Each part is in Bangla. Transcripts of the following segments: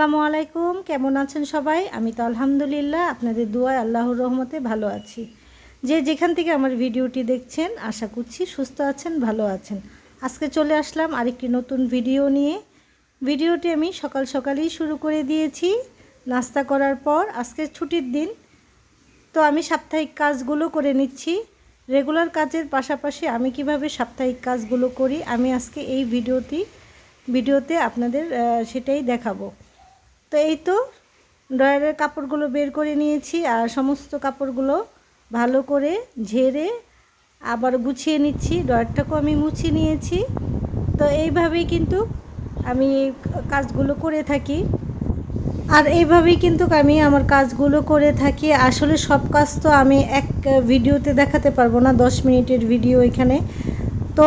আসসালামু আলাইকুম। কেমন আছেন সবাই? আমি তো আলহামদুলিল্লাহ আপনাদের দুয়ায় আল্লাহর রহমতে ভালো আছি। যে যেখান থেকে আমার ভিডিওটি দেখছেন, আশা করছি সুস্থ আছেন, ভালো আছেন। আজকে চলে আসলাম আরেকটি নতুন ভিডিও নিয়ে। ভিডিওটি আমি সকাল সকালেই শুরু করে দিয়েছি। নাস্তা করার পর আজকে ছুটির দিন, তো আমি সাপ্তাহিক কাজগুলো করে নিচ্ছি। রেগুলার কাজের পাশাপাশি আমি কীভাবে সাপ্তাহিক কাজগুলো করি, আমি আজকে এই ভিডিওটি, ভিডিওতে আপনাদের সেটাই দেখাবো। তো এই তো ড্রয়ারের কাপড়গুলো বের করে নিয়েছি আর সমস্ত কাপড়গুলো ভালো করে ঝেড়ে আবার গুছিয়ে নিচ্ছি। ড্রয়ারটাকেও আমি মুছিয়ে নিয়েছি। তো এইভাবেই কিন্তু আমি কাজগুলো করে থাকি। আর এইভাবেই কিন্তু আমি আমার কাজগুলো করে থাকি। আসলে সব কাজ তো আমি এক ভিডিওতে দেখাতে পারব না, দশ মিনিটের ভিডিও এখানে। তো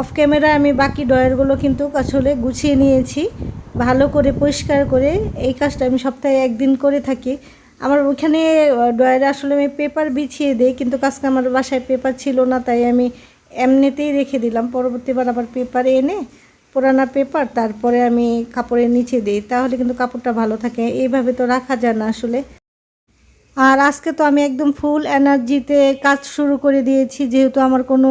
অফ ক্যামেরা আমি বাকি ড্রয়ারগুলো কিন্তু আসলে গুছিয়ে নিয়েছি। ভালো করে, পরিষ্কার করে, এই কাজটা আমি সপ্তাহে একদিন করে থাকি। আমার ওইখানে ড্রয়ারে আসলে আমি পেপার বিছিয়ে দিই, কিন্তু আজকে আমার বাসায় পেপার ছিল না, তাই আমি এমনিতেই রেখে দিলাম। পরবর্তীবার আবার পেপার এনে পুরানা পেপার, তারপরে আমি কাপড়ের নিচে দিই। তাহলে কিন্তু কাপড়টা ভালো থাকে, এইভাবে তো রাখা যায় না আসলে। আর আজকে তো আমি একদম ফুল এনার্জিতে কাজ শুরু করে দিয়েছি, যেহেতু আমার কোনো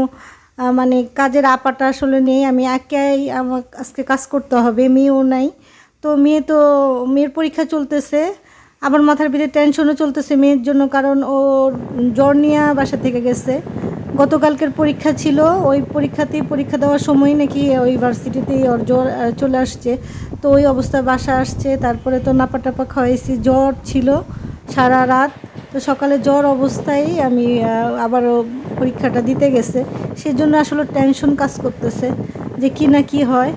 মানে কাজের আপাটা আসলে নেই। আমি একাই আমার আজকে কাজ করতে হবে, মেয়েও নাই। তো মেয়ে তো, মেয়ের পরীক্ষা চলতেছে আমার মাথার ভিতরে টেনশনও চলতেছে মেয়ের জন্য কারণ ওর জ্বর নিয়ে বাসা থেকে গেছে। গতকালকের পরীক্ষা ছিল, ওই পরীক্ষাতেই পরীক্ষা দেওয়ার সময় নাকি ওই ওর জ্বর চলে আসছে। তো ওই অবস্থায় বাসা আসছে, তারপরে তো নাপা টাপা খাওয়াইছি, জ্বর ছিল সারা রাত। তো সকালে জ্বর অবস্থায় আমি আবারও পরীক্ষাটা দিতে গেছে। সেজন্য আসলে টেনশন কাজ করতেছে যে কি না কি হয়।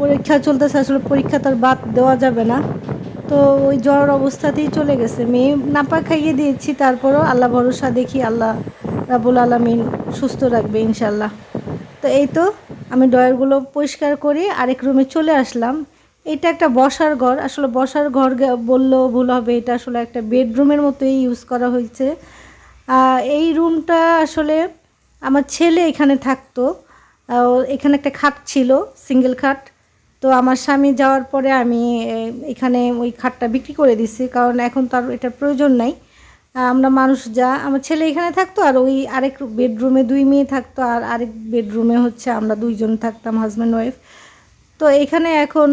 পরীক্ষা চলতেছে, আসলে পরীক্ষা তার বাদ দেওয়া যাবে না। তো ওই জ্বর অবস্থাতেই চলে গেছে। মেয়ে নাপা খাইয়ে দিয়েছি, তারপরও আল্লাহ ভরসা দেখি, আল্লাহ রাবুল আলমিন সুস্থ রাখবে ইনশাল্লাহ তো এই তো, আমি ডয়ারগুলো পরিষ্কার করে, আরেক রুমে চলে আসলাম। এটা একটা বসার ঘর। আসলে বসার ঘর বললেও ভুল হবে। এটা আসলে একটা বেডরুমের মতোই ইউজ করা হয়েছে। এই রুমটা আসলে আমার ছেলে এখানে থাকতো। এখানে একটা খাট ছিল সিঙ্গেল খাট। তো আমার স্বামী যাওয়ার পরে আমি এখানে ওই খাটটা বিক্রি করে দিছি। কারণ এখন তার এটা প্রয়োজন নাই। আমরা মানুষ যা, আমার ছেলে এখানে থাকতো আর ওই আরেক বেডরুমে দুই মেয়ে থাকতো আর আরেক বেডরুমে হচ্ছে আমরা দুইজন থাকতাম হাজব্যান্ড ওয়াইফ তো এখানে এখন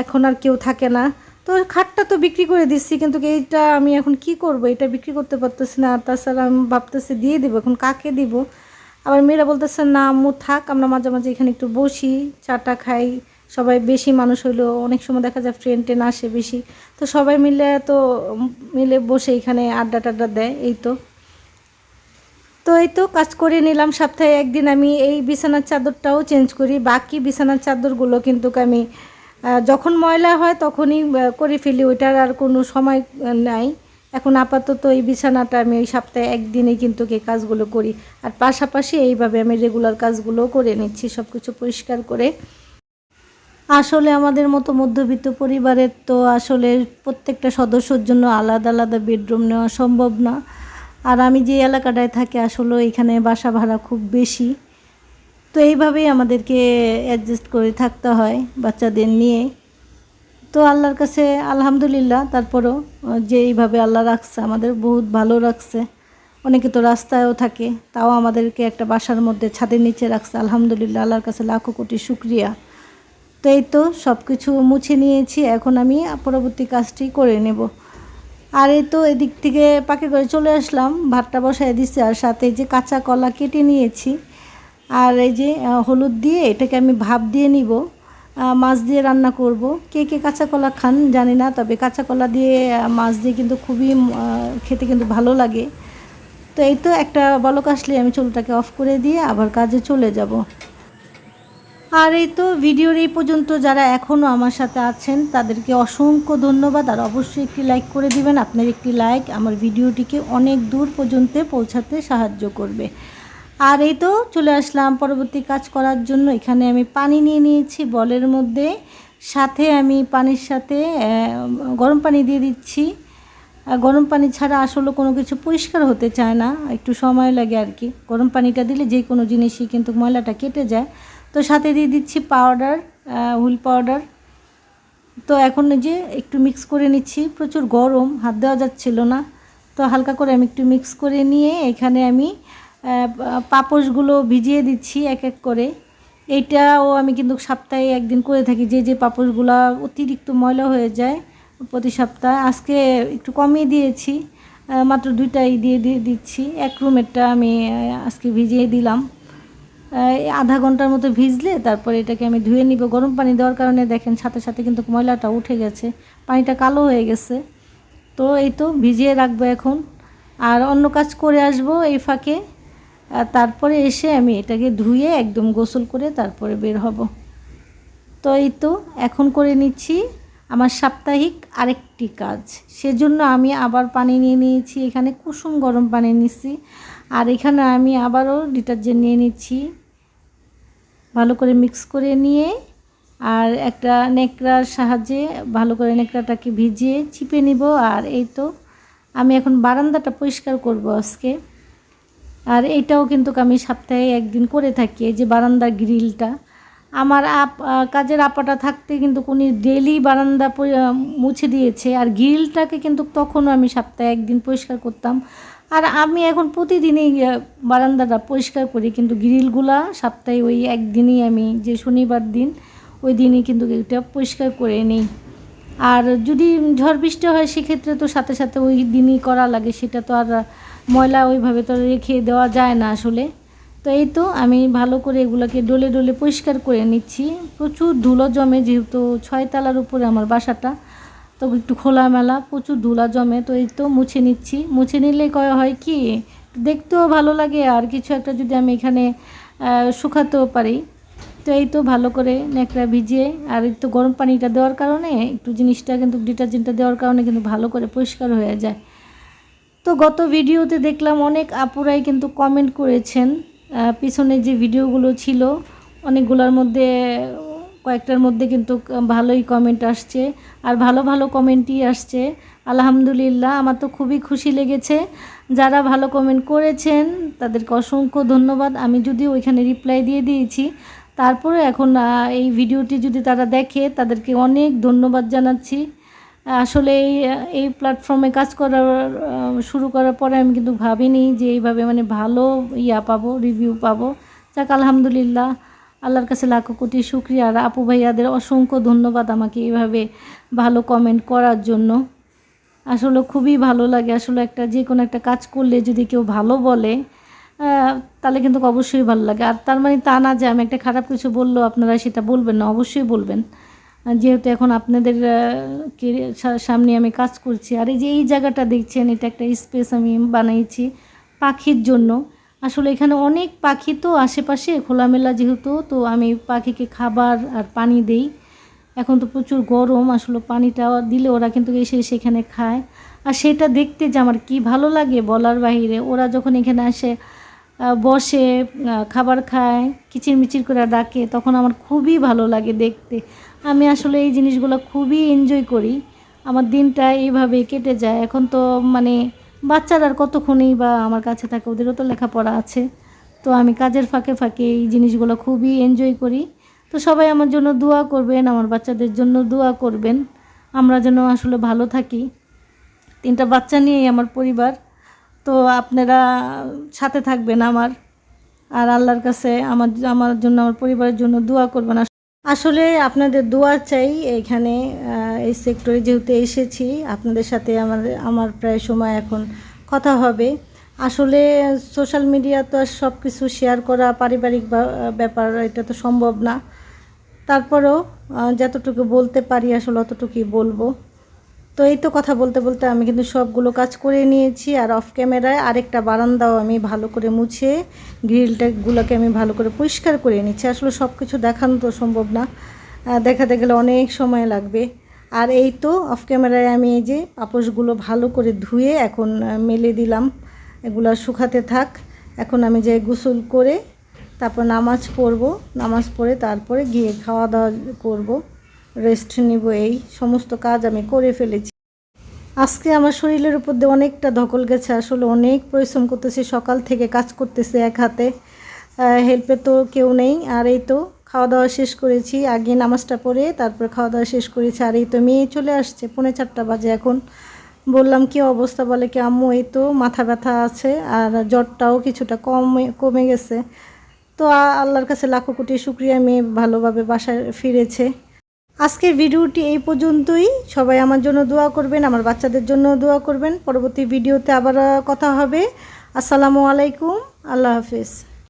এখন আর কেউ থাকে না। তো খাটটা তো বিক্রি করে দিচ্ছি, কিন্তু এইটা আমি এখন কি করব? এটা বিক্রি করতে পারতেছি না। আর তাছাড়া আমি ভাবতেছি দিয়ে দিব, এখন কাকে দিব? আবার মেয়েরা বলতেছে, না, আম্মু, থাক, আমরা মাঝে মাঝে এখানে একটু বসি, চাটা খাই। সবাই বেশি মানুষ হইল, অনেক সময় দেখা যায় ফ্রেন্ড টেন আসে বেশি। তো সবাই মিলে তো মিলে বসে এখানে আড্ডা টাড্ডা দেয়, এই তো। তো এই তো কাজ করে নিলাম। সপ্তাহে একদিন আমি এই বিছানার চাদরটাও চেঞ্জ করি। বাকি বিছানার চাদরগুলো কিন্তু আমি যখন ময়লা হয় তখনই করে ফেলি। ওইটার আর কোনো সময় নাই। এখন আপাতত এই বিছানাটা আমি ওই সপ্তাহে একদিনেই কিন্তু এই কাজগুলো করি। আর পাশাপাশি এইভাবে আমি রেগুলার কাজগুলো করে নিচ্ছি সব কিছু পরিষ্কার করে। আসলে আমাদের মতো মধ্যবিত্ত পরিবারের তো আসলে প্রত্যেকটা সদস্যর জন্য আলাদা আলাদা বেডরুম নেওয়া সম্ভব না। আর আমি যে এলাকাটায় থাকি, আসলে এখানে বাসা ভাড়া খুব বেশি। তো এইভাবেই আমাদেরকে অ্যাডজাস্ট করে থাকতে হয় বাচ্চাদের নিয়ে। তো আল্লাহর কাছে আলহামদুলিল্লাহ, তারপরও যে এইভাবে আল্লাহ রাখছে, আমাদের বহুত ভালো রাখছে। অনেকে তো রাস্তায়ও থাকে, তাও আমাদেরকে একটা বাসার মধ্যে ছাদের নিচে রাখছে। আলহামদুলিল্লাহ, আল্লাহর কাছে লাখো কোটি শুক্রিয়া। তো এই তো সব কিছু মুছে নিয়েছি, এখন আমি পরবর্তী কাজটি করে নেব। আর এই তো এদিক থেকে পাকে করে চলে আসলাম, ভাতটা বসায় দিচ্ছি আর সাথে যে কাঁচা কলা কেটে নিয়েছি। আর এই যে হলুদ দিয়ে এটাকে আমি ভাপ দিয়ে নিব মাছ দিয়ে রান্না করব। কে কে কাঁচা কলা খান জানি না, তবে কাঁচা কলা দিয়ে মাছ দিয়ে কিন্তু খুবই খেতে কিন্তু ভালো লাগে। তো এই তো একটা বলক আসলে আমি চুলটাকে অফ করে দিয়ে আবার কাজে চলে যাব। আর এই তো ভিডিওর এই পর্যন্ত যারা এখনও আমার সাথে আছেন, তাদেরকে অসংখ্য ধন্যবাদ। আর অবশ্যই একটি লাইক করে দিবেন। আপনার একটি লাইক আমার ভিডিওটিকে অনেক দূর পর্যন্ত পৌঁছাতে সাহায্য করবে। আর এই তো চলে আসলাম পরবর্তী কাজ করার জন্য। এখানে আমি পানি নিয়ে নিয়েছি বলের মধ্যে। সাথে আমি পানির সাথে গরম পানি দিয়ে দিচ্ছি। গরম পানি ছাড়া আসলে কোনো কিছু পরিষ্কার হতে চায় না। একটু সময় লাগে আর কি। গরম পানিটা দিলে যে কোনো জিনিসই কিন্তু ময়লাটা কেটে যায়। তো সাথে দিয়ে দিচ্ছি পাউডার হুইল পাউডার তো এখন যে একটু মিক্স করে নিচ্ছি। প্রচুর গরম, হাত দেওয়া যাচ্ছিল না। তো হালকা করে আমি একটু মিক্স করে নিয়ে এখানে আমি পাপোশগুলো ভিজিয়ে দিচ্ছি এক এক করে। এইটাও আমি কিন্তু সপ্তাহে একদিন করে থাকি। যে যে পাপোশগুলো অতিরিক্ত ময়লা হয়ে যায় প্রতি সপ্তাহে, আজকে একটু কমিয়ে দিয়েছি। মাত্র দুইটাই দিয়ে দিয়ে দিচ্ছি। এক রুমেরটা আমি আজকে ভিজিয়ে দিলাম। আধা ঘণ্টার মতো ভিজলে তারপরে এটাকে আমি ধুয়ে নিব। গরম পানি দেওয়ার কারণে দেখেন সাথে সাথে কিন্তু ময়লাটা উঠে গেছে। পানিটা কালো হয়ে গেছে। তো এই তো ভিজিয়ে রাখব এখন। আর অন্য কাজ করে আসব এই ফাঁকে। তারপরে এসে আমি এটাকে ধুয়ে একদম গোসল করে তারপরে বের হব। তো এই তো এখন করে নিচ্ছি আমার সাপ্তাহিক আরেকটি কাজ। সেজন্য আমি আবার পানি নিয়ে নিয়েছি, এখানে কুসুম গরম পানি নিচ্ছি। আর এখানে আমি আবারও ডিটারজেন্ট নিয়ে নিচ্ছি। ভালো করে মিক্স করে নিয়ে আর একটা নেকড়ার সাহায্যে ভালো করে নেকড়াটাকে ভিজিয়ে চিপে নিব। আর এই তো আমি এখন বারান্দাটা পরিষ্কার করব আজকে। আর এটাও কিন্তু আমি সপ্তাহে একদিন করে থাকি, এই যে বারান্দার গ্রিলটা। আমার আপ কাজের আপাটা থাকতে কিন্তু উনি ডেলি বারান্দা মুছে দিয়েছে। আর গ্রিলটাকে কিন্তু তখনও আমি সপ্তাহে একদিন পরিষ্কার করতাম। আর আমি এখন প্রতিদিনই বারান্দাটা পরিষ্কার করি, কিন্তু গ্রিলগুলা সপ্তাহে ওই একদিনই আমি, যে শনিবার দিন, ওই দিনই কিন্তু এটা পরিষ্কার করে নিই। আর যদি ঝড় বৃষ্টি হয়, সেক্ষেত্রে তো সাথে সাথে ওই দিনই করা লাগে, সেটা তো আর ময়লা ওইভাবে তো রেখে দেওয়া যায় না আসলে। তো এই তো আমি ভালো করে এগুলোকে ডলে ডলে পরিষ্কার করে নিচ্ছি। প্রচুর ধুলো জমে, যেহেতু ছয়তলার উপরে আমার বাসাটা তো একটু খোলামেলা, প্রচুর ধুলা জমে, তো এই তো মুছে নিচ্ছি। মুছে নিলে কয় হয় কি, দেখতেও ভালো লাগে, আর কিছু একটা যদি আমি এখানে শুকাতেও পারি। তো এই তো ভালো করে ন্যাকড়া ভিজিয়ে, আর একটু গরম পানিটা দেওয়ার কারণে, একটু জিনিসটা কিন্তু ডিটারজেন্টটা দেওয়ার কারণে কিন্তু ভালো করে পরিষ্কার হয়ে যায়। তো গত ভিডিওতে দেখলাম অনেক আপুরাই কিন্তু কমেন্ট করেছেন পিছনে যে ভিডিওগুলো ছিল, অনেকগুলোর মধ্যে কয়েকটার মধ্যে কিন্তু ভালোই কমেন্ট আসছে। আর ভালো ভালো কমেন্টই আসছে। আলহামদুলিল্লাহ, আমার তো খুবই খুশি লেগেছে। যারা ভালো কমেন্ট করেছেন, তাদেরকে অসংখ্য ধন্যবাদ। আমি যদিও ওইখানে রিপ্লাই দিয়ে দিয়েছি। তারপরে এখন এই ভিডিওটি যদি তারা দেখে, তাদেরকে অনেক ধন্যবাদ জানাচ্ছি। আসলে এই এই প্ল্যাটফর্মে কাজ করার শুরু করার পরে আমি কিন্তু ভাবিনি যে এইভাবে মানে ভালো ইয়া পাবো রিভিউ পাবো। যাক, আলহামদুলিল্লাহ। আল্লাহর কাছে লাখো কোটি শুক্রিয়া। আর আপু ভাইয়াদের অসংখ্য ধন্যবাদ আমাকে এইভাবে ভালো কমেন্ট করার জন্য। আসলে খুবই ভালো লাগে। আসলে একটা যে কোনো একটা কাজ করলে যদি কেউ ভালো বলে তাহলে কিন্তু অবশ্যই ভালো লাগে। আর তার মানে তা না যে আমি একটা খারাপ কিছু বললেও আপনারা সেটা বলবেন না, অবশ্যই বলবেন। যেহেতু এখন আপনাদের সামনে আমি কাজ করছি। আর এই যে এই জায়গাটা দেখছেন, এটা একটা স্পেস আমি বানিয়েছি পাখির জন্য। আসলে এখানে অনেক পাখি তো আশেপাশে খোলামেলা যেহেতু, তো আমি পাখিকে খাবার আর পানি দেই। এখন তো প্রচুর গরম, আসলে পানিটা দিলে ওরা কিন্তু এসে সেখানে খায়। আর সেটা দেখতে যে আমার কি ভালো লাগে বলার বাহিরে, ওরা যখন এখানে আসে বসে খাবার খায়, কিচিরমিচির করে ডাকে, তখন আমার খুবই ভালো লাগে দেখতে। আমি আসলে এই জিনিসগুলো খুবই এনজয় করি। আমার দিনটা এইভাবে কেটে যায়। এখন তো মানে বাচ্চারা আর কতক্ষণই বা আমার কাছে থাকে ওদেরও তো লেখাপড়া আছে। তো আমি কাজের ফাঁকে ফাঁকে এই জিনিসগুলো খুবই এনজয় করি। তো সবাই আমার জন্য দোয়া করবেন, আমার বাচ্চাদের জন্য দোয়া করবেন। আমরা যেন আসলে ভালো থাকি। তিনটা বাচ্চা নিয়েই আমার পরিবার। তো আপনারা সাথে থাকবেন আমার। আর আল্লাহর কাছে আমার আমার জন্য, আমার পরিবারের জন্য দোয়া করবেন। আস- আসলে আপনাদের দোয়া চাই এখানে এই সেক্টরে যেহেতু এসেছি, আপনাদের সাথে আমাদের আমার প্রায় সময় এখন কথা হবে। আসলে সোশ্যাল মিডিয়া তো আর সব কিছু শেয়ার করা পারিবারিক ব্যাপার, এটা তো সম্ভব না। তারপরেও যতটুকু বলতে পারি আসলে অতটুকুই বলব। তো এই তো কথা বলতে বলতে আমি কিন্তু সবগুলো কাজ করে নিয়েছি আর অফ ক্যামেরায় আরেকটা বারান্দাও আমি ভালো করে মুছে গ্রিলটাগুলোকে আমি ভালো করে পরিষ্কার করে নিচ্ছি। আসলে সব কিছু দেখানো তো সম্ভব না দেখাতে গেলে অনেক সময় লাগবে। আর এই তো অফ ক্যামেরায় আমি এই যে পাপোশগুলো ভালো করে ধুয়ে এখন মেলে দিলাম, এগুলো শুকাতে থাক। এখন আমি যে গোসল করে তারপর নামাজ পড়ব, নামাজ পড়ে তারপরে গিয়ে খাওয়া দাওয়া করব। রেস্ট নিব, এই সমস্ত কাজ আমি করে ফেলেছি। আজকে আমার শরীরের উপর দিয়ে অনেকটা ধকল গেছে, আসলে অনেক পরিশ্রম করতেছি, সকাল থেকে কাজ করতেছি এক হাতে। হেল্পে তো কেউ নেই, আর এই তো খাওয়া দাওয়া শেষ করেছি, আগে নামাজটা পড়ে তারপর খাওয়া দাওয়া শেষ করেছি, আর এই তো মেয়ে চলে আসছে, পৌনে চারটা বাজে এখন। বললাম, কি অবস্থা? বলে কি, আম্মু, এই তো মাথা ব্যথা আছে, আর জ্বরটাও কিছুটা কমে কমে গেছে। তো আল্লাহর কাছে লাখো কোটি শুক্রিয়া, মেয়ে ভালোভাবে বাসায় ফিরেছে। আজকের ভিডিওটি এই পর্যন্তই। সবাই আমার জন্য দোয়া করবেন, আমার বাচ্চাদের জন্য দোয়া করবেন। পরবর্তী ভিডিওতে আবার কথা হবে। আসসালামু আলাইকুম, আল্লাহ হাফিজ।